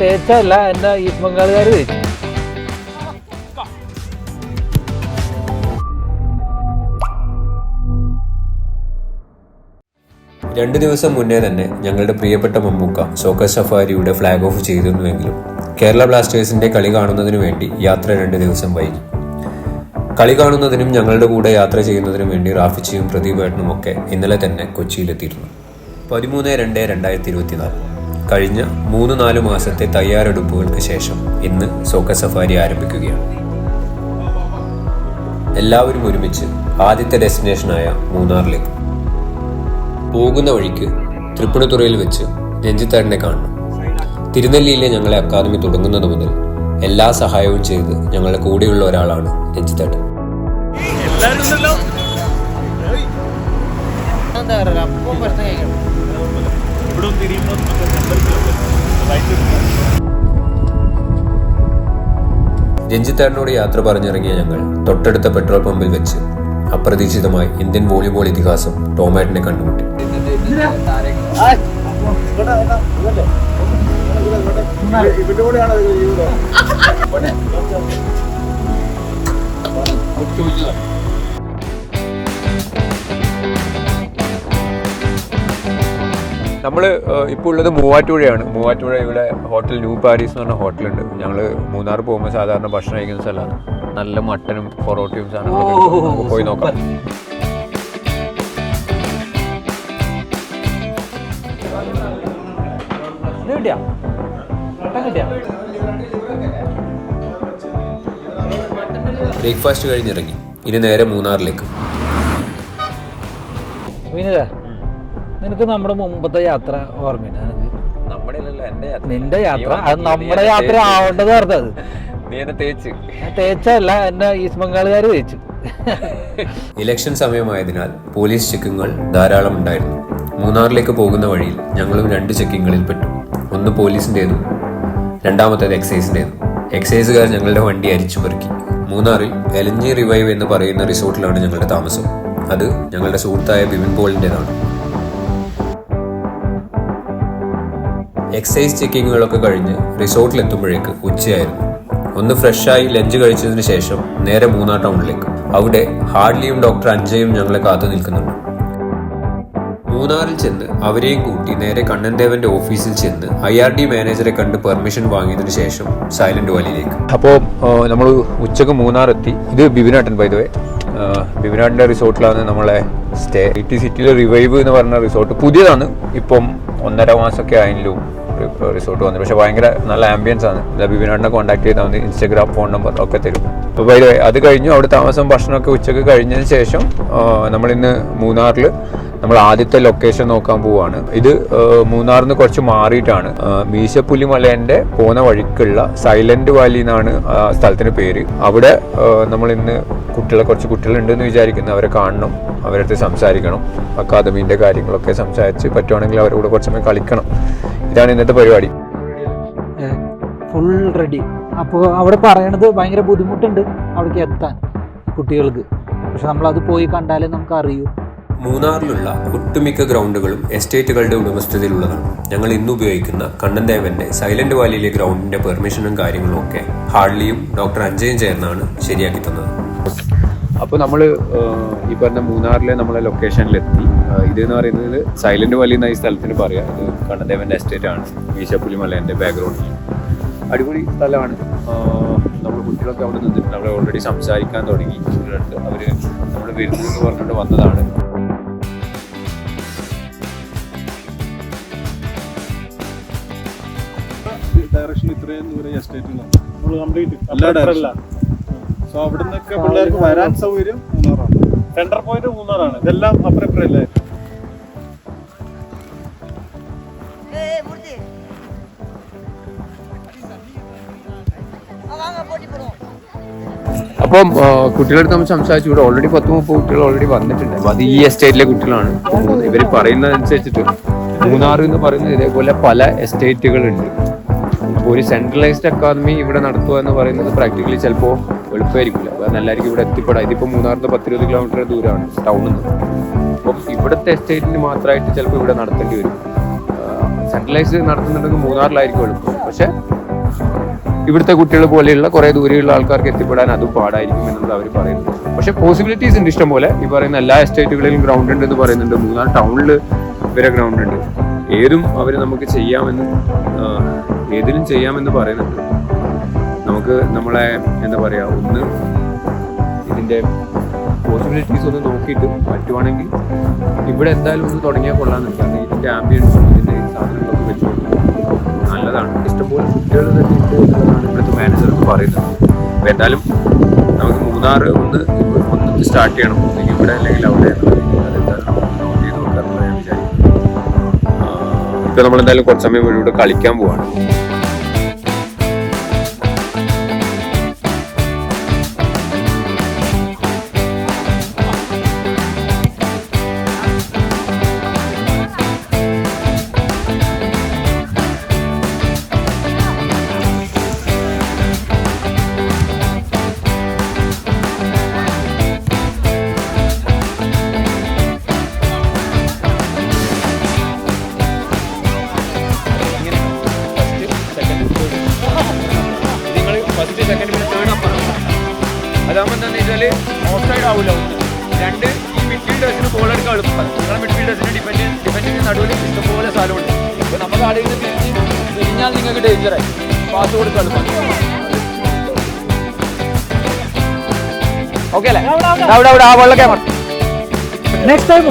തേച്ചല്ല എന്റെ ഈസ്റ്റ് ബംഗാളുകാർ തേച്ചു. രണ്ട് ദിവസം മുന്നേ തന്നെ ഞങ്ങളുടെ പ്രിയപ്പെട്ട മമ്മൂക്ക സോക്കർ സഫാരിയുടെ ഫ്ലാഗ് ഓഫ് ചെയ്തിരുന്നുവെങ്കിലും കേരള ബ്ലാസ്റ്റേഴ്സിന്റെ കളി കാണുന്നതിനു വേണ്ടി യാത്ര രണ്ട് ദിവസം വൈകി. കളി കാണുന്നതിനും ഞങ്ങളുടെ കൂടെ യാത്ര ചെയ്യുന്നതിനും വേണ്ടി റാഫിച്ചിയും പ്രദീപ് ഏട്ടനും ഒക്കെ ഇന്നലെ തന്നെ കൊച്ചിയിലെത്തിയിരുന്നു. പതിമൂന്ന് രണ്ട് രണ്ടായിരത്തി ഇരുപത്തിനാല്. കഴിഞ്ഞ മൂന്ന് നാല് മാസത്തെ തയ്യാറെടുപ്പുകൾക്ക് ശേഷം ഇന്ന് സോക്ക സഫാരി ആരംഭിക്കുകയാണ്. എല്ലാവരും ഒരുമിച്ച് ആദ്യത്തെ ഡെസ്റ്റിനേഷനായ മൂന്നാറിലേക്ക്. പോകുന്ന വഴിക്ക് തൃപ്പുണിത്തുറയിൽ വെച്ച് രഞ്ജിത്താരനെ കാണണം. തിരുനെല്ലിയിലെ ഞങ്ങളെ അക്കാദമി തുടങ്ങുന്നത് മുതൽ എല്ലാ സഹായവും ചെയ്ത് ഞങ്ങളുടെ കൂടെയുള്ള ഒരാളാണ് രഞ്ജിത്തേട്ടൻ. രഞ്ജിത്തേട്ടനോട് യാത്ര പറഞ്ഞിറങ്ങിയ ഞങ്ങൾ തൊട്ടടുത്ത പെട്രോൾ പമ്പിൽ വെച്ച് അപ്രതീക്ഷിതമായി ഇന്ത്യൻ വോളിബോൾ ഇതിഹാസം ടോമാറ്റിനെ കണ്ടുമുട്ടി. നമ്മൾ ഇപ്പോൾ ഉള്ളത് മൂവാറ്റുപുഴയാണ്. മൂവാറ്റുപുഴ ഇവിടെ ഹോട്ടൽ ന്യൂ പാരീസ് എന്ന് പറഞ്ഞ ഹോട്ടലുണ്ട്. ഞങ്ങൾ മൂന്നാർ പോകുമ്പോൾ സാധാരണ ഭക്ഷണം കഴിക്കുന്ന സ്ഥലമാണ്. നല്ല മട്ടനും പൊറോട്ടയും സാധനങ്ങളും. പോയി നോക്കാം. കിട്ടിയാ? കിട്ടിയാ? ബ്രേക്ക്ഫാസ്റ്റ് കഴിഞ്ഞിറങ്ങി. ഇനി നേരെ മൂന്നാറിലേക്ക്. നിനക്ക് നമ്മുടെ മുമ്പത്തെ യാത്ര ഓർമ്മയില്ല നിനക്ക്? നിന്റെ യാത്ര? അത് നമ്മുടെ യാത്ര ആവേണ്ടത് അത് നീ എന്നെ തേച്ച്. തേച്ചല്ല എന്നെ ഈസ്റ്റ് ബംഗാളുകാർ തേച്ചു. ഇലക്ഷൻ സമയമായതിനാൽ പോലീസ് ചെക്കിങ്ങുകൾ ധാരാളം ഉണ്ടായിരുന്നു. മൂന്നാറിലേക്ക് പോകുന്ന വഴിയിൽ ഞങ്ങളും രണ്ട് ചെക്കിങ്ങുകളിൽ പെട്ടു. ഒന്ന് പോലീസിന്റെതും രണ്ടാമത്തേത് എക്സൈസിന്റെതും. എക്സൈസുകാർ ഞങ്ങളുടെ വണ്ടി അരിച്ചു പെറുക്കി. മൂന്നാറിൽ എലഞ്ഞി റിവൈവ് എന്ന് പറയുന്ന റിസോർട്ടിലാണ് ഞങ്ങളുടെ താമസം. അത് ഞങ്ങളുടെ സുഹൃത്തായ ബിബിൻ പോളിന്റെതാണ്. എക്സൈസ് ചെക്കിങ്ങുകളൊക്കെ കഴിഞ്ഞ് റിസോർട്ടിലെത്തുമ്പോഴേക്ക് ഉച്ചയായിരുന്നു. ഒന്ന് ഫ്രഷായി ലഞ്ച് കഴിച്ചതിന് ശേഷം നേരെ മൂന്നാർ ടൗണിലേക്ക്. അവിടെ ഹാർഡ്ലിയും ഡോക്ടർ അഞ്ജയും ഞങ്ങളെ കാത്തു നിൽക്കുന്നുണ്ട്. മൂന്നാറിൽ ചെന്ന് അവരെയും കൂട്ടി നേരെ കണ്ണൻദേവന്റെ ഓഫീസിൽ ചെന്ന് ഐ ആർ ഡി മാനേജറെ കണ്ട് പെർമിഷൻ വാങ്ങിയതിനു ശേഷം സൈലന്റ് വാലിയിലേക്ക് അപ്പോൾ നമ്മൾ ഉച്ചയ്ക്ക് മൂന്നാർ എത്തി ഇത് ബിബിനാട്ടൻ വേ ബിബിനാട്ടിന്റെ റിസോർട്ടിലാണ് നമ്മളെ സ്റ്റേ. ടി സിറ്റിയിലെ റിവൈവ് എന്ന് പറഞ്ഞ റിസോർട്ട്. പുതിയതാണ്. ഇപ്പം ഒന്നര മാസമൊക്കെ ആയല്ലോ റിസോർട്ട് വന്നു. പക്ഷെ ഭയങ്കര നല്ല ആംബിയൻസ് ആണ്. ബിബിനാട്ടിനെ കോൺടാക്ട് ചെയ്താൽ മതി. ഇൻസ്റ്റഗ്രാം ഫോൺ നമ്പർ ഒക്കെ തരും. അപ്പോൾ അത് കഴിഞ്ഞു. അവിടെ താമസം ഭക്ഷണമൊക്കെ ഉച്ചയ്ക്ക് കഴിഞ്ഞതിന് ശേഷം നമ്മളിന്ന് മൂന്നാറിൽ നമ്മൾ ആദ്യത്തെ ലൊക്കേഷൻ നോക്കാൻ പോവാണ്. ഇത് മൂന്നാറിൽ നിന്ന് കുറച്ച് മാറിയിട്ടാണ്. ആ, മീശപ്പുലിമലേന്റെ പോകുന്ന വഴിക്കുള്ള സൈലന്റ് വാലി എന്നാണ് സ്ഥലത്തിന് പേര്. അവിടെ നമ്മൾ ഇന്ന് കുട്ടികളെ കുറച്ച് കുട്ടികളുണ്ടെന്ന് വിചാരിക്കുന്നു. അവരെ കാണണം അവരടുത്ത് സംസാരിക്കണം അക്കാദമീന്റെ കാര്യങ്ങളൊക്കെ സംസാരിച്ച് പറ്റുവാണെങ്കിൽ അവരുടെ കൂടെ കുറച്ച് സമയം കളിക്കണം. ഇതാണ് ഇന്നത്തെ പരിപാടി. ഫുൾ റെഡി അപ്പോൾ അവിടെ പറയണത് ഭയങ്കര ബുദ്ധിമുട്ടുണ്ട് അവിടേക്ക് എത്താൻ കുട്ടികൾക്ക്. പക്ഷെ നമ്മളത് പോയി കണ്ടാലേ നമുക്ക് അറിയൂ മൂന്നാറിലുള്ള ഒട്ടുമിക്ക ഗ്രൗണ്ടുകളും എസ്റ്റേറ്റുകളുടെ ഉടമസ്ഥതയിലുള്ളതാണ്. ഞങ്ങൾ ഇന്ന് ഉപയോഗിക്കുന്ന കണ്ണൻദേവന്റെ സൈലന്റ് വാലിയിലെ ഗ്രൗണ്ടിന്റെ പെർമിഷനും കാര്യങ്ങളും ഒക്കെ ഹാർഡ്ലിയും ഡോക്ടർ അഞ്ജയും ചേർന്നാണ് ശരിയാക്കി തന്നത്. അപ്പോൾ നമ്മൾ ഈ പറഞ്ഞ മൂന്നാറിലെ നമ്മളെ ലൊക്കേഷനിലെത്തി. എന്ന് പറയുന്നത് സൈലന്റ് വാലി എന്ന ഈ സ്ഥലത്തിന് പറയാം. ഇത് കണ്ണദേവന്റെ എസ്റ്റേറ്റ് ആണ് ഈശപ്പുലിമലേന്റെ ബാക്ക്ഗ്രൗണ്ടിൽ അടിപൊളി സ്ഥലമാണ്. നമ്മൾ കുട്ടികളൊക്കെ അവിടെ നിന്നിട്ടുണ്ട്. അവിടെ ഓൾറെഡി സംസാരിക്കാൻ തുടങ്ങി. അവർ നമ്മൾ വരുന്നതെന്ന് പറഞ്ഞുകൊണ്ട് വന്നതാണ്. ഡയറക്ഷൻ ഇത്രയും ദൂരെ എസ്റ്റേറ്റ് നമ്മൾ കംപ്ലീറ്റ് എല്ലാ സോ അവിടെ നിന്നൊക്കെ പിള്ളേർക്ക് വരാൻ സൗകര്യം മൂന്നാറാണ്. Central point മൂന്നാറാണ്. ഇതെല്ലാം അപ്പുറപ്പുറല്ലേ അപ്പം കുട്ടികളെടുത്ത് നമ്മൾ സംസാരിച്ചു. ഇവിടെ ഓൾറെഡി പത്ത് മുപ്പത് കുട്ടികൾ ഓൾറെഡി വന്നിട്ടുണ്ട്. അപ്പൊ അത് ഈ എസ്റ്റേറ്റിലെ കുട്ടികളാണ്. ഇവർ പറയുന്നതനുസരിച്ചിട്ട് മൂന്നാർ എന്ന് പറയുന്നത് ഇതേപോലെ പല എസ്റ്റേറ്റുകളുണ്ട് ഒരു സെൻട്രലൈസ്ഡ് അക്കാദമി ഇവിടെ നടത്തുക എന്ന് പറയുന്നത് പ്രാക്ടിക്കലി ചിലപ്പോൾ എളുപ്പമായിരിക്കില്ല. കാരണം എല്ലാവർക്കും ഇവിടെ എത്തിപ്പെടാം ഇതിപ്പോൾ മൂന്നാറിന് പത്തിരുപത് കിലോമീറ്റർ ദൂരമാണ് ടൗണിൽ നിന്ന് അപ്പം ഇവിടുത്തെ എസ്റ്റേറ്റിന് മാത്രമായിട്ട് ചിലപ്പോൾ ഇവിടെ നടത്തേണ്ടി വരും. സെൻട്രലൈസ്ഡ് നടത്തുന്നുണ്ടെങ്കിൽ മൂന്നാറിലായിരിക്കും എളുപ്പം. പക്ഷെ ഇവിടുത്തെ കുട്ടികൾ പോലെയുള്ള കുറേ ദൂരെയുള്ള ആൾക്കാർക്ക് എത്തിപ്പെടാൻ അതും പാടായിരിക്കും എന്നുള്ളത് അവർ പറയുന്നത് പക്ഷേ പോസിബിലിറ്റീസ് ഉണ്ട് ഇഷ്ടം പോലെ. ഈ പറയുന്ന എല്ലാ എസ്റ്റേറ്റുകളിലും ഗ്രൗണ്ട് ഉണ്ട് എന്ന് പറയുന്നുണ്ട്. മൂന്നാർ ടൗണിൽ വരെ ഗ്രൗണ്ട് ഉണ്ട്. ഏതും അവർ നമുക്ക് ചെയ്യാമെന്ന് ഏതിലും ചെയ്യാമെന്ന് പറയുന്നുണ്ട്. നമുക്ക് നമ്മളെ എന്താ പറയുക ഒന്ന് ഇതിന്റെ പോസിബിലിറ്റീസ് ഒന്ന് നോക്കിയിട്ട് പറ്റുവാണെങ്കിൽ ഇവിടെ എന്തായാലും ഒന്ന് തുടങ്ങിയാൽ കൊള്ളാമെന്നുണ്ട് കാരണം ഇതിന്റെ ആംബിയൻസും ഇതിന്റെ സാധനങ്ങളൊക്കെ വെച്ചുകൊണ്ട് നല്ലതാണ്. ഇഷ്ടംപോലെ കുട്ടികൾ തന്നെ എന്നുള്ളതാണ് ഇവിടുത്തെ മാനേജർ എന്ന് പറയുന്നത്. അപ്പോൾ എന്തായാലും നമുക്ക് മൂന്നാർ ഒന്ന് ഒന്ന് സ്റ്റാർട്ട് ചെയ്യണം. ഇവിടെ അല്ലെങ്കിൽ അവിടെ ഇപ്പൊ നമ്മൾ എന്തായാലും കുറച്ച് സമയം ഇവിടെ കളിക്കാൻ പോവാണ്. സെക്കൻഡ് പിന്നെ തേർഡ് അപ്പർ അതാകുമ്പോൾ എന്താണെന്ന് വെച്ചാൽ ഓഫ് സൈഡ് ആവില്ല രണ്ട് ഈ മിഡ്ഫീൽഡേഴ്സിന് ബോൾ എടുക്കാൻ എളുപ്പം. നിങ്ങളെ മിഡ്ഫീൽഡേഴ്സിന് ഡിപ്പെൻഡ് ഡിപ്പെൻഡിങ് നടുവിൽ ഇഷ്ടംപോലെ സ്ഥലമുണ്ട്. അപ്പോൾ നമ്മൾ ആടെ നിന്ന് തിരിഞ്ഞ് തിരിഞ്ഞാൽ നിങ്ങൾക്ക് ഡേഞ്ചറായി പാസ് കൊടുക്കാൻ എളുപ്പം. ഓക്കെ അല്ലേ? അവിടെ അവിടെ. ആ വെള്ള ക്യാമറ നെക്സ്റ്റ് ടൈം